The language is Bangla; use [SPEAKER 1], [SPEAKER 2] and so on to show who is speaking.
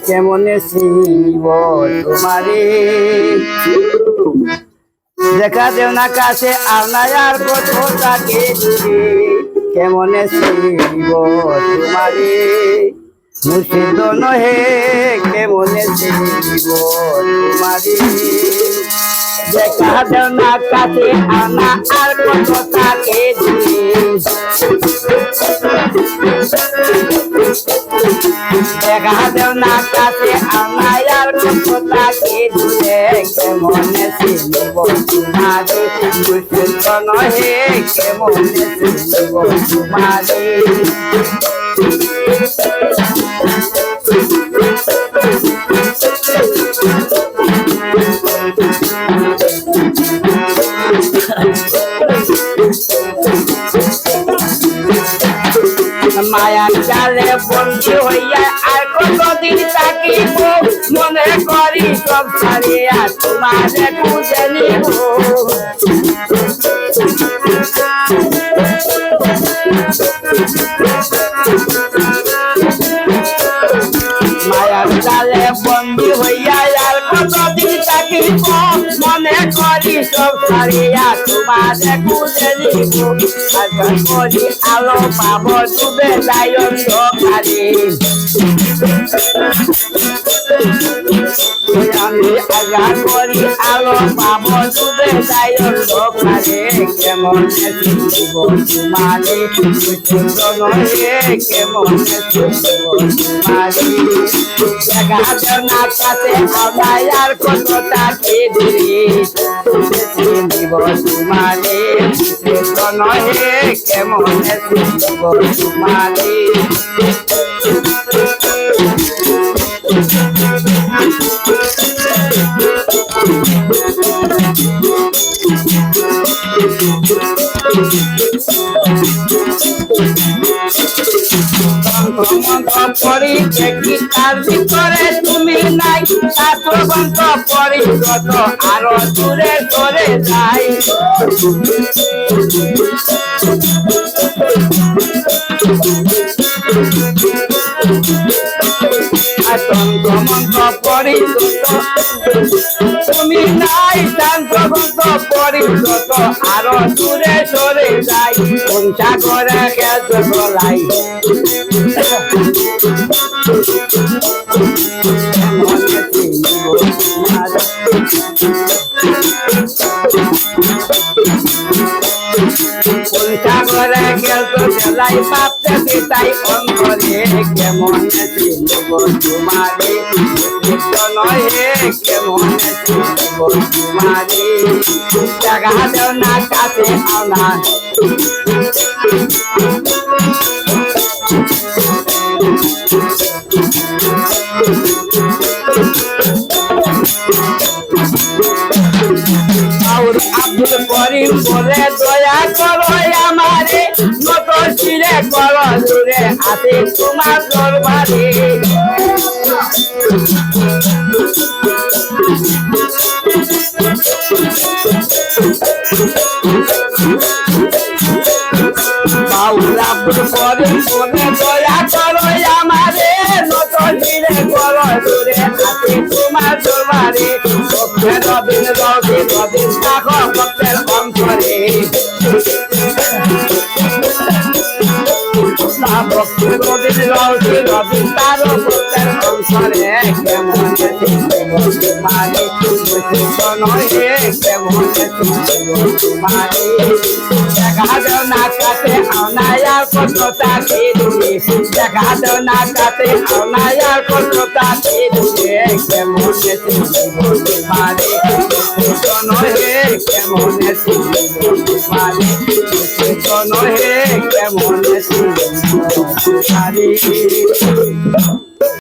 [SPEAKER 1] কেমনে শিব তোমারে? দেখা দেও না কাছে আপনার কত থাকে দূরে কেমনে শিব তোমারে? মুর্শিদ নহে, কেমনে শিব তোমারে? দেখা দেও না কাছে আনা আর কত থাকে দেখা দেও না কাছে আমায় আর কত তাকে দূরে কেমনে চিনব তোমারে দুষ্ট নহে কেমনে চিনব তোমারে জালে বন্ধু হইয়া মনে করি, সব ছাড়িয়া তোমারে খুঁজে নিব। মায়ার জালে বন্দি হইয়া আর কতদিন থাকিব মনে করি, সব ছাড়িয়া তোমারে খুঁজে নিব। আজ করি আলো পাব, ডুবে যায় অন্ধকারে। আমি আগা করি আলো পাব ডুবে যায় অন্ধকারে কেমন শিব তোমারে সুন্দর নহে কেমন শিব তোমারে জাগা জনা কাছে আমায় আর কত তাকে দূরে দিব তোমারে সুন্দর কেমন শিব তোমারে পরি দেখি তার ভিতরে তুমি নাই শাস্ত্রবন্ত পরিগত আরও দূরে ধরে যাই তন্ত্রমন্ত্র তুমি নাই শান্তবন্ত পরিগত আরও দূরে সরে যাই কোন সাগরে গেছে গলাই সাগরে গেল গেলাই পাপতে পিতাই অন্তরে কেমন চিনব তোমারে নহে কেমন তোমারে জাগা দেও না কাছে আনা আব্দুল করিম বলে দয়া করো আমারে। নত শিরে করো, দূরে আছে তোমার দরবারে। আব্দুল করিম বলে দয়া করো আমারে নত শিরে করো দূরে আছে তোমার কেমন মারে নহে কেমন মারে দেখা দাও না কাছে আনায়ার তাকে দূরে দেখা দাও না কাছে আনায়ার তাকে দূরে কেমন মারে নহে কেমন মারে নহে কেমন মারে